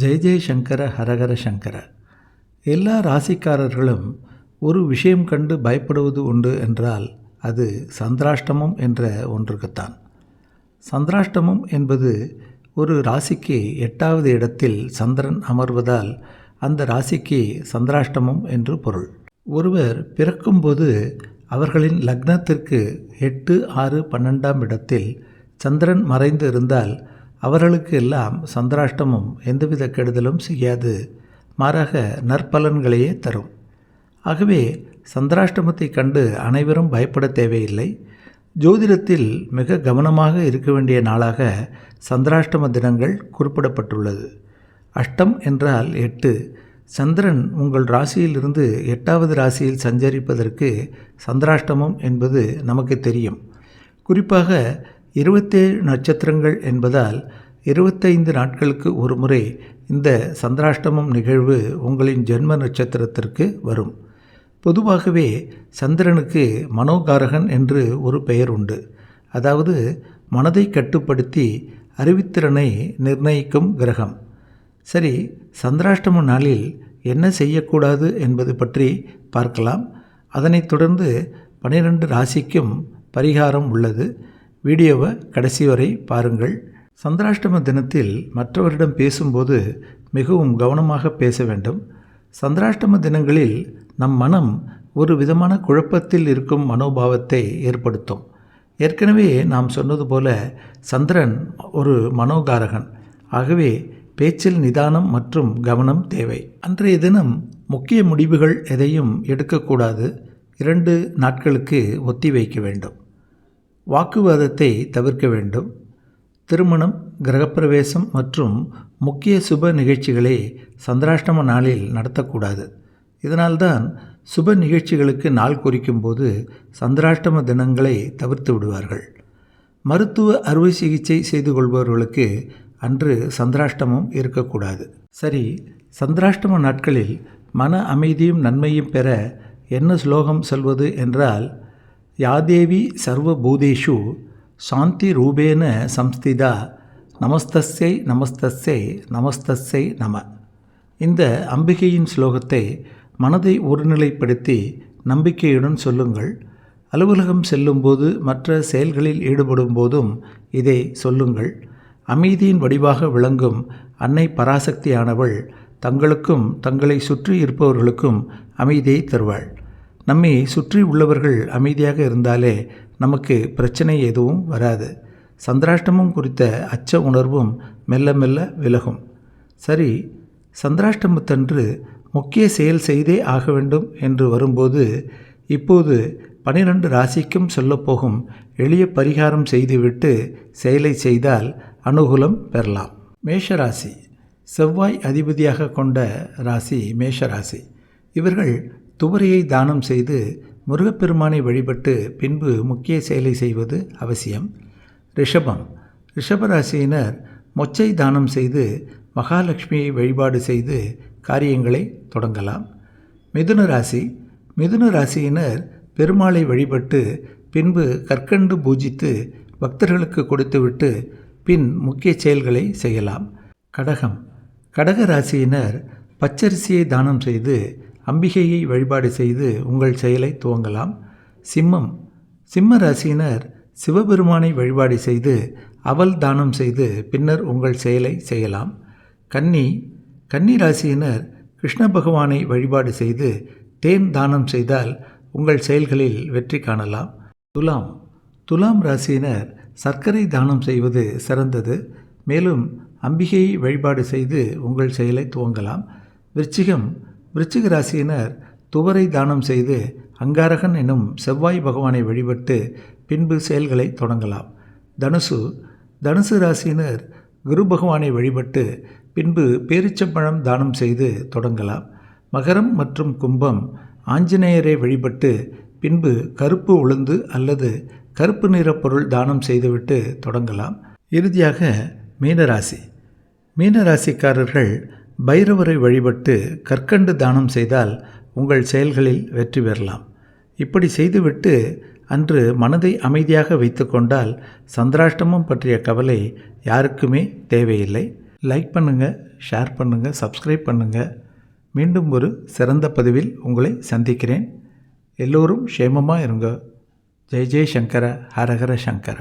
ஜெய ஜெயசங்கர ஹரஹர சங்கர. எல்லா ராசிக்காரர்களும் ஒரு விஷயம் கண்டு பயப்படுவது உண்டு என்றால் அது சந்திராஷ்டமம் என்ற ஒன்றுக்குத்தான். சந்திராஷ்டமம் என்பது ஒரு ராசிக்கு எட்டாவது இடத்தில் சந்திரன் அமர்வதால் அந்த ராசிக்கு சந்திராஷ்டமம் என்று பொருள். ஒருவர் பிறக்கும்போது அவர்களின் லக்னத்திற்கு எட்டு ஆறு பன்னெண்டாம் இடத்தில் சந்திரன் மறைந்து இருந்தால் அவர்களுக்கு எல்லாம் சந்திராஷ்டமும் எந்தவித கெடுதலும் செய்யாது மாறாக நற்பலன்களையே தரும். ஆகவே சந்திராஷ்டமத்தை கண்டு அனைவரும் பயப்பட தேவையில்லை. ஜோதிடத்தில் மிக கவனமாக இருக்க வேண்டிய நாளாக சந்திராஷ்டம தினங்கள் குறிப்பிடப்பட்டுள்ளது. அஷ்டம் என்றால் எட்டு. சந்திரன் உங்கள் ராசியிலிருந்து எட்டாவது ராசியில் சஞ்சரிப்பதற்கு சந்திராஷ்டமம் என்பது நமக்கு தெரியும். குறிப்பாக இருபத்தேழு நட்சத்திரங்கள் என்பதால் இருபத்தைந்து நாட்களுக்கு ஒரு முறை இந்த சந்திராஷ்டமம் நிகழ்வு உங்களின் ஜென்ம நட்சத்திரத்திற்கு வரும். பொதுவாகவே சந்திரனுக்கு மனோகாரகன் என்று ஒரு பெயர் உண்டு. அதாவது மனதை கட்டுப்படுத்தி அறிவித்திறனை நிர்ணயிக்கும் கிரகம். சரி சந்திராஷ்டம நாளில் என்ன செய்யக்கூடாது என்பது பற்றி பார்க்கலாம். அதனைத் தொடர்ந்து பனிரெண்டு ராசிக்கும் பரிகாரம் உள்ளது. வீடியோவை கடைசி வரை பாருங்கள். சந்திராஷ்டம தினத்தில் மற்றவரிடம் பேசும்போது மிகவும் கவனமாக பேச வேண்டும். சந்திராஷ்டம தினங்களில் நம் மனம் ஒரு விதமான குழப்பத்தில் இருக்கும் மனோபாவத்தை ஏற்படுத்தும். ஏற்கனவே நாம் சொன்னது போல சந்திரன் ஒரு மனோகாரகன். ஆகவே பேச்சில் நிதானம் மற்றும் கவனம் தேவை. அன்றைய தினம் முக்கிய முடிவுகள் எதையும் எடுக்கக்கூடாது. இரண்டு நாட்களுக்கு ஒத்தி வைக்க வேண்டும். வாக்குவாதத்தை தவிர்க்க வேண்டும். திருமணம் கிரகப்பிரவேசம் மற்றும் முக்கிய சுப நிகழ்ச்சிகளை சந்திராஷ்டம நாளில் நடத்தக்கூடாது. இதனால்தான் சுப நிகழ்ச்சிகளுக்கு நாள் குறிக்கும்போது சந்திராஷ்டம தினங்களை தவிர்த்து விடுவார்கள். மருத்துவ அறுவை சிகிச்சை செய்து கொள்பவர்களுக்கு அன்று சந்திராஷ்டமம் இருக்கக்கூடாது. சரி சந்திராஷ்டம நாட்களில் மன அமைதியும் நன்மையும் பெற என்ன ஸ்லோகம் சொல்வது என்றால் யாதேவி சர்வபூதேஷு சாந்தி ரூபேன சம்ஸ்திதா நமஸ்தஸ்யை நமஸ்தஸ்யை நமஸ்தஸ்யை நம இந்த அம்பிகையின் ஸ்லோகத்தை மனதை ஒருநிலைப்படுத்தி நம்பிக்கையுடன் சொல்லுங்கள் அலுவலகம் செல்லும்போது மற்ற செயல்களில் ஈடுபடும் போதும் இதை சொல்லுங்கள் அமைதியின் வடிவாக விளங்கும் அன்னை பராசக்தியானவள் தங்களுக்கும் தங்களை சுற்றி இருப்பவர்களுக்கும் அமைதியை தருவாள் நம்மை சுற்றி உள்ளவர்கள் அமைதியாக இருந்தாலே நமக்கு பிரச்சனை எதுவும் வராது. சந்திராஷ்டமம் குறித்த அச்ச உணர்வும் மெல்ல மெல்ல விலகும். சரி சந்திராஷ்டமத்தன்று முக்கிய செயல் செய்தே ஆக வேண்டும் என்று வரும்போது இப்போது பனிரெண்டு ராசிக்கும் சொல்லப்போகும் எளிய பரிகாரம் செய்துவிட்டு செயலை செய்தால் அனுகூலம் பெறலாம். மேஷராசி. செவ்வாய் அதிபதியாக கொண்ட ராசி மேஷராசி. இவர்கள் துவரையை தானம் செய்து முருகப்பெருமானை வழிபட்டு பின்பு முக்கிய செயலை செய்வது அவசியம். ரிஷபம். ரிஷபராசியினர் மொச்சை தானம் செய்து மகாலட்சுமியை வழிபாடு செய்து காரியங்களை தொடங்கலாம். மிதுன ராசி. மிதுன ராசியினர் பெருமாளை வழிபட்டு பின்பு கற்கண்டு பூஜித்து பக்தர்களுக்கு கொடுத்துவிட்டு பின் முக்கிய செயல்களை செய்யலாம். கடகம். கடக ராசியினர் பச்சரிசியை தானம் செய்து அம்பிகையை வழிபாடு செய்து உங்கள் செயலை துவங்கலாம். சிம்மம். சிம்ம ராசியினர் சிவபெருமானை வழிபாடு செய்து அவல் தானம் செய்து பின்னர் உங்கள் செயலை செய்யலாம். கன்னி. கன்னி ராசியினர் கிருஷ்ண பகவானை வழிபாடு செய்து தேன் தானம் செய்தால் உங்கள் செயல்களில் வெற்றி காணலாம். துலாம். துலாம் ராசியினர் சர்க்கரை தானம் செய்வது சிறந்தது. மேலும் அம்பிகையை வழிபாடு செய்து உங்கள் செயலை துவங்கலாம். விருச்சிகம். விருச்சிக ராசியினர் துவரை தானம் செய்து அங்காரகன் எனும் செவ்வாய் பகவானை வழிபட்டு பின்பு செயல்களை தொடங்கலாம். தனுசு தனுசு ராசியினர் குரு பகவானை வழிபட்டு பின்பு பேரிச்சம்பழம் தானம் செய்து தொடங்கலாம். மகரம் மற்றும் கும்பம் ஆஞ்சநேயரை வழிபட்டு பின்பு கருப்பு உளுந்து அல்லது கருப்பு நிற பொருள் தானம் செய்துவிட்டு தொடங்கலாம். இறுதியாக மீனராசி. மீனராசிக்காரர்கள் பைரவரை வழிபட்டு கற்கண்டு தானம் செய்தால் உங்கள் செயல்களில் வெற்றி பெறலாம். இப்படி செய்துவிட்டு அன்று மனதை அமைதியாக வைத்துக்கொண்டால் சந்திராஷ்டமம் பற்றிய கவலை யாருக்குமே தேவையில்லை. லைக் பண்ணுங்கள் ஷேர் பண்ணுங்கள் சப்ஸ்கிரைப் பண்ணுங்கள் மீண்டும் ஒரு சிறந்த பதிவில் உங்களை சந்திக்கிறேன். எல்லோரும் க்ஷேமமாக இருங்க. ஜெய் ஜெய் சங்கர ஹரஹர சங்கர.